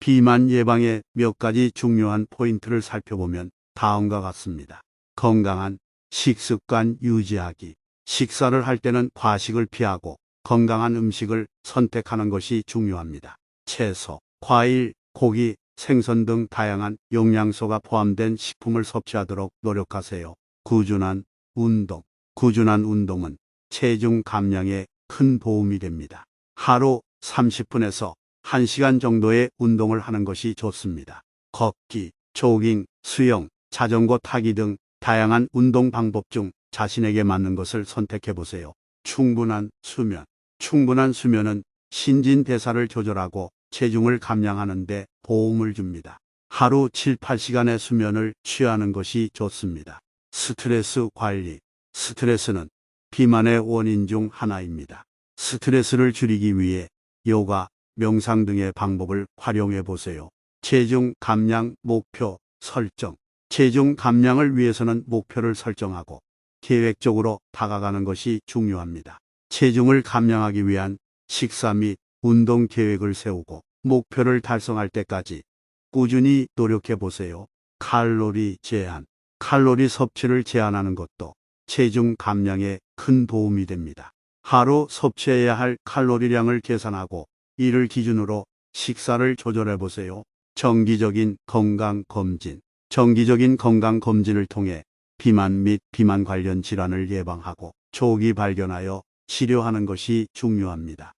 비만 예방의 몇 가지 중요한 포인트를 살펴보면 다음과 같습니다. 건강한 식습관 유지하기. 식사를 할 때는 과식을 피하고 건강한 음식을 선택하는 것이 중요합니다. 채소, 과일, 고기, 생선 등 다양한 영양소가 포함된 식품을 섭취하도록 노력하세요. 꾸준한 운동. 꾸준한 운동은 체중 감량에 큰 도움이 됩니다. 하루 30분에서 1시간 정도의 운동을 하는 것이 좋습니다. 걷기, 조깅, 수영, 자전거 타기 등 다양한 운동 방법 중 자신에게 맞는 것을 선택해 보세요. 충분한 수면. 충분한 수면은 신진대사를 조절하고 체중을 감량하는 데 도움을 줍니다. 하루 7, 8시간의 수면을 취하는 것이 좋습니다. 스트레스 관리. 스트레스는 비만의 원인 중 하나입니다. 스트레스를 줄이기 위해 요가, 명상 등의 방법을 활용해 보세요. 체중 감량 목표 설정. 체중 감량을 위해서는 목표를 설정하고 계획적으로 다가가는 것이 중요합니다. 체중을 감량하기 위한 식사 및 운동 계획을 세우고 목표를 달성할 때까지 꾸준히 노력해 보세요. 칼로리 제한. 칼로리 섭취를 제한하는 것도 체중 감량에 큰 도움이 됩니다. 하루 섭취해야 할 칼로리량을 계산하고 이를 기준으로 식사를 조절해 보세요. 정기적인 건강 검진. 정기적인 건강 검진을 통해 비만 및 비만 관련 질환을 예방하고 조기 발견하여 치료하는 것이 중요합니다.